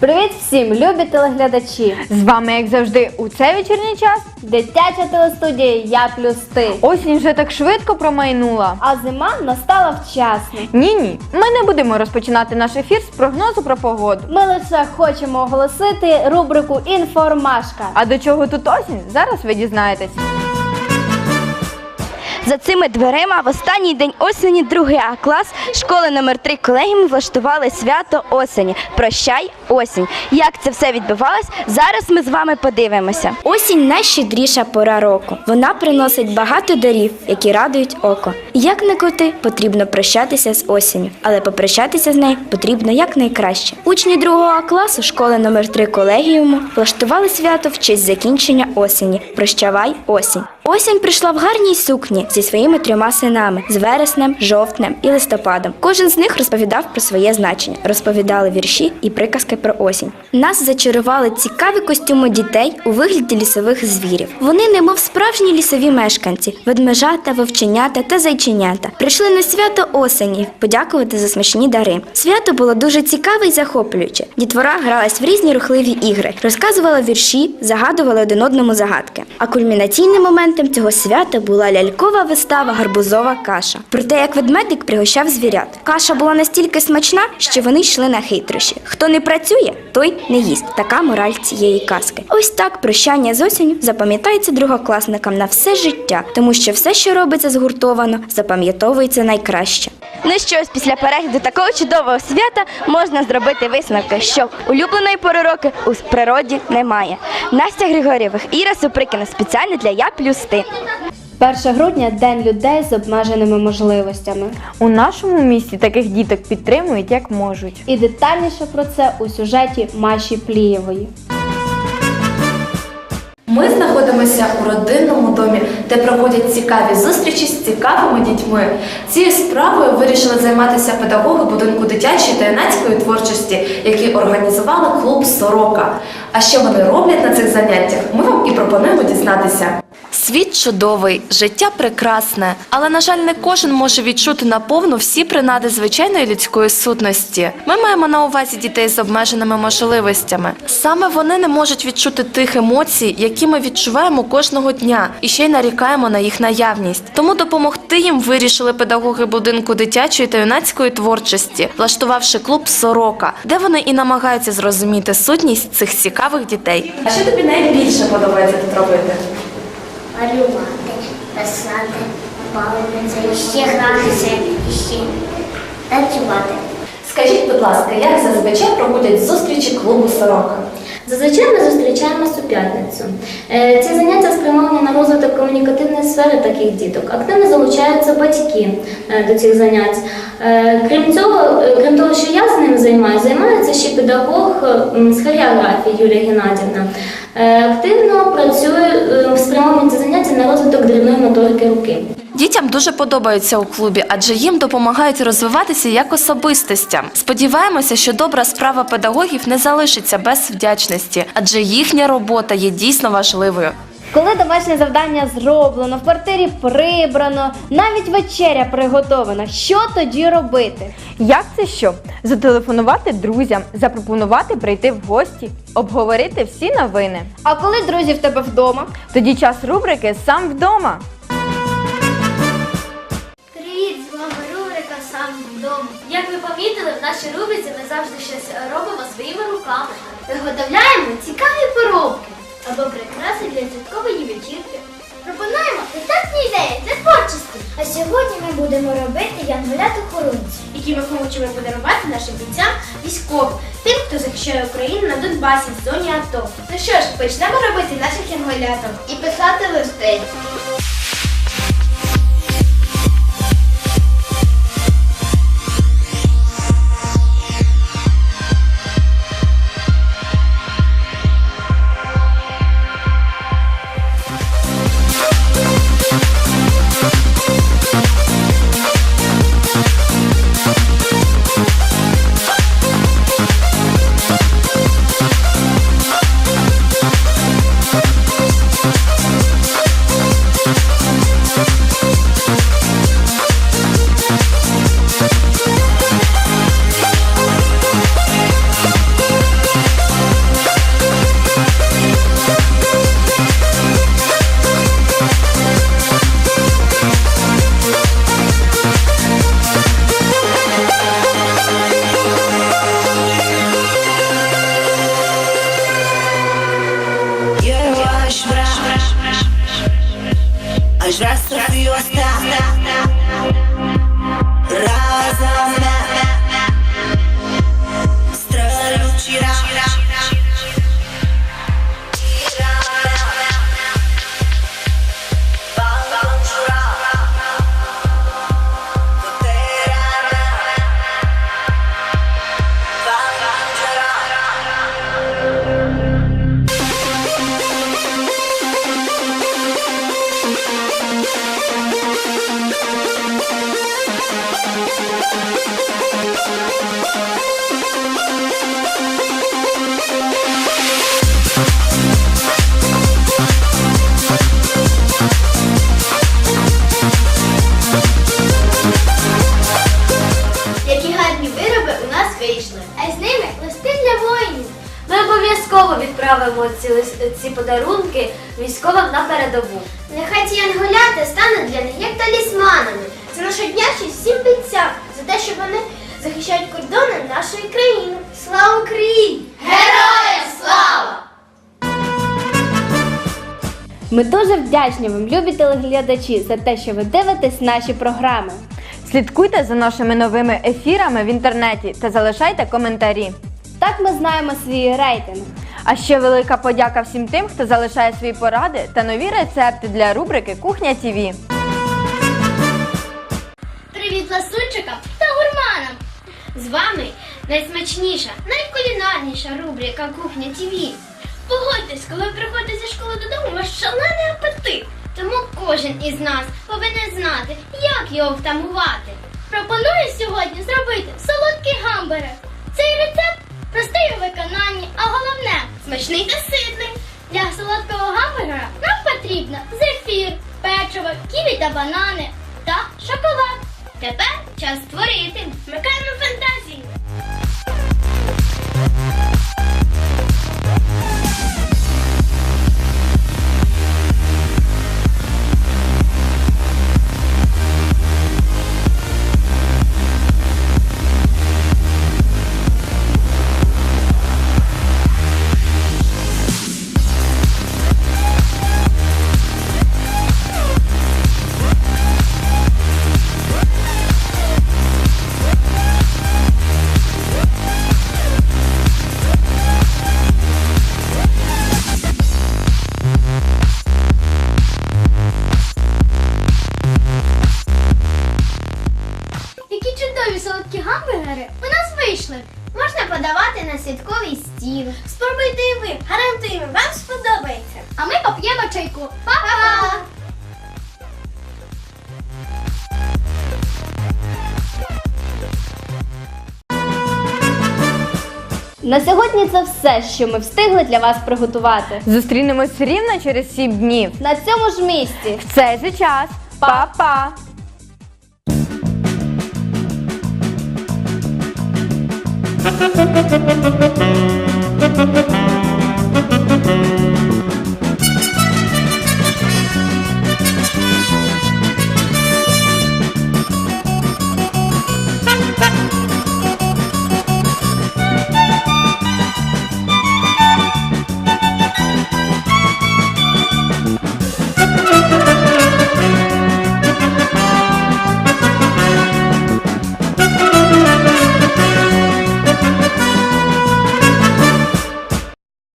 Привіт всім, любі телеглядачі! З вами, як завжди, у цей вечірній час. Дитяча телестудія Я плюс ти. Осінь вже так швидко промайнула. А зима настала вчасно. Ні, ні, ми не будемо розпочинати наш ефір з прогнозу про погоду. Ми лише хочемо оголосити рубрику Інформашка. А до чого тут осінь? Зараз ви дізнаєтесь. За цими дверима в останній день осені, другий А клас школи номер 3 колегіум влаштували свято осені. Прощай, осінь. Як це все відбувалось? Зараз ми з вами подивимося. Осінь найщедріша пора року. Вона приносить багато дарів, які радують око. Як не крути, потрібно прощатися з осінню, але попрощатися з нею потрібно якнайкраще. Учні другого класу школи номер 3 колегіуму влаштували свято в честь закінчення осені. Прощавай, осінь. Осінь прийшла в гарній сукні зі своїми трьома синами з вереснем, жовтнем і листопадом. Кожен з них розповідав про своє значення, розповідали вірші і приказки про осінь. Нас зачарували цікаві костюми дітей у вигляді лісових звірів. Вони, немов справжні лісові мешканці, ведмежата, вовченята та зайченята. Прийшли на свято осені подякувати за смачні дари. Свято було дуже цікаве і захоплююче. Дітвора гралась в різні рухливі ігри, розказувала вірші, загадували один одному загадки. А кульмінаційним моментом цього свята була лялькова вистава гарбузова каша. Про те, як ведмедик пригощав звірят. Каша була настільки смачна, що вони йшли на хитрощі. Хто не працює, той не їсть. Така мораль цієї казки. Ось так прощання з осінню запам'ятається другокласникам на все життя, тому що все, що робиться згуртовано, запам'ятовується найкраще. Ну що ж, після перегляду такого чудового свята можна зробити висновки, що улюбленої пори року у природі немає. Настя Григорєвих, Іра Суприкіна спеціально для Я плюс ти. 1 грудня День людей з обмеженими можливостями. У нашому місті таких діток підтримують як можуть. І детальніше про це у сюжеті Маші Плієвої. Ми знаходимося у родинному домі, де проходять цікаві зустрічі з цікавими дітьми. Цією справою вирішили займатися педагоги будинку дитячої та юнацької творчості, які організували клуб Сорока. А що вони роблять на цих заняттях? Ми вам і пропонуємо дізнатися. Світ чудовий, життя прекрасне, але на жаль, не кожен може відчути наповну всі принади звичайної людської сутності. Ми маємо на увазі дітей з обмеженими можливостями. Саме вони не можуть відчути тих емоцій, які ми відчуваємо кожного дня, і ще й нарікаємо на їх наявність. Тому допомогти їм вирішили педагоги будинку дитячої та юнацької творчості, влаштувавши клуб Сорока, де вони і намагаються зрозуміти сутність цих цікавих дітей. А що тобі найбільше подобається тут робити? Малювати, писати, бавитися, ще гратися, ще танцювати. Скажіть, будь ласка, як зазвичай проходять зустрічі клубу Сорока? Зазвичай ми зустрічаємось у п'ятницю. Е, Ці заняття спрямовані на розвиток комунікативної сфери таких діток. Активно залучаються батьки е, до цих занять. Е, Крім цього, крім того, що я з ним займаюся, займається ще педагог з хореографії Юлія Геннадівна. Е, Активно працює спрямовую спрямовані ці заняття на розвиток дрібної моторики руки. Дітям дуже подобається у клубі, адже їм допомагають розвиватися як особистостям. Сподіваємося, що добра справа педагогів не залишиться без вдячності, адже їхня робота є дійсно важливою. Коли домашнє завдання зроблено, в квартирі прибрано, навіть вечеря приготована, що тоді робити? Як це що? Зателефонувати друзям, запропонувати прийти в гості, обговорити всі новини. А коли друзі в тебе вдома? Тоді час рубрики сам вдома. Привіт, з вами рубрика сам вдома. Як ви помітили, в нашій рубриці ми завжди щось робимо своїми руками. Виготовляємо цікаві або прикраси святкової вечірки. Пропонуємо ефектні ідеї для творчості. А сьогодні ми будемо робити янголят охоронці. які ми хочемо подарувати нашим бійцям військовим, тим, хто захищає Україну на Донбасі в зоні АТО. Ну що ж, почнемо робити наших янголяток і писати листи. Aș vrea să fiu asta. Нас. А з ними листи для воїнів. Ми обов'язково відправимо ці, ці подарунки військовим на передову. Нехай ці янголяти стануть для них як талісманами. Це наша вдячність всім бійцям за те, що вони захищають кордони нашої країни. Слава Україні! Героям слава! Ми дуже вдячні вам, любі телеглядачі, за те, що ви дивитесь наші програми. Слідкуйте за нашими новими ефірами в інтернеті та залишайте коментарі. Так ми знаємо свій рейтинг. А ще велика подяка всім тим, хто залишає свої поради та нові рецепти для рубрики Кухня ТІВІ. Привіт ласунчикам та гурманам! З вами найсмачніша, найкулінарніша рубрика Кухня ТВ. Погодьтесь, коли ви приходите зі школи додому, у вас шалений апетит. Тому кожен із нас повинен знати, як його втамувати. Пропоную сьогодні зробити солодкий гамбургер. Цей рецепт простий у виконанні, а головне смачний та ситний. Для солодкого гамбургера нам потрібно зефір, печиво, ківі та банани та шоколад. Тепер час створити. На святковий стіл. Спробуйте і ви. Гарантуємо, вам сподобається. А ми поп'ємо чайку. Па-па! На сьогодні це все, що ми встигли для вас приготувати. Зустрінемось рівно через 7 днів. На цьому ж місці. В цей же час. Па-па!